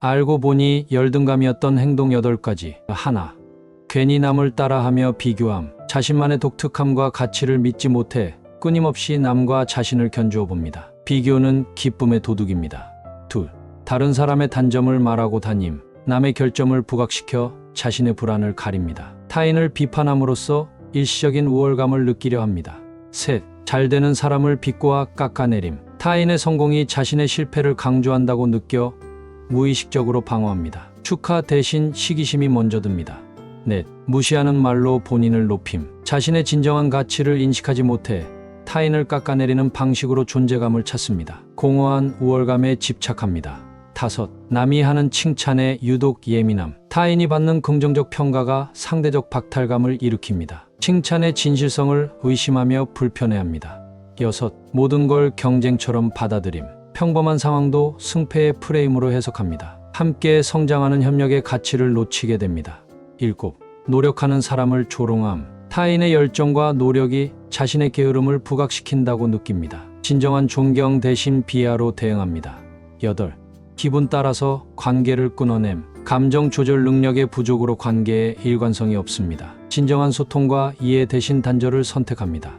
알고 보니 열등감이었던 행동 8가지. 하나. 괜히 남을 따라하며 비교함. 자신만의 독특함과 가치를 믿지 못해 끊임없이 남과 자신을 견주어 봅니다. 비교는 기쁨의 도둑입니다. 둘. 다른 사람의 단점을 말하고 다님. 남의 결점을 부각시켜 자신의 불안을 가립니다. 타인을 비판함으로써 일시적인 우월감을 느끼려 합니다. 셋. 잘 되는 사람을 비꼬아 깎아내림. 타인의 성공이 자신의 실패를 강조한다고 느껴 무의식적으로 방어합니다. 축하 대신 시기심이 먼저 듭니다. 넷. 무시하는 말로 본인을 높임. 자신의 진정한 가치를 인식하지 못해 타인을 깎아내리는 방식으로 존재감을 찾습니다. 공허한 우월감에 집착합니다. 다섯. 남이 하는 칭찬에 유독 예민함. 타인이 받는 긍정적 평가가 상대적 박탈감을 일으킵니다. 칭찬의 진실성을 의심하며 불편해합니다. 여섯. 모든 걸 경쟁처럼 받아들임. 평범한 상황도 승패의 프레임으로 해석합니다. 함께 성장하는 협력의 가치를 놓치게 됩니다. 일곱. 노력하는 사람을 조롱함. 타인의 열정과 노력이 자신의 게으름을 부각시킨다고 느낍니다. 진정한 존경 대신 비하로 대응합니다. 여덟. 기분 따라서 관계를 끊어냄. 감정 조절 능력의 부족으로 관계에 일관성이 없습니다. 진정한 소통과 이해 대신 단절을 선택합니다.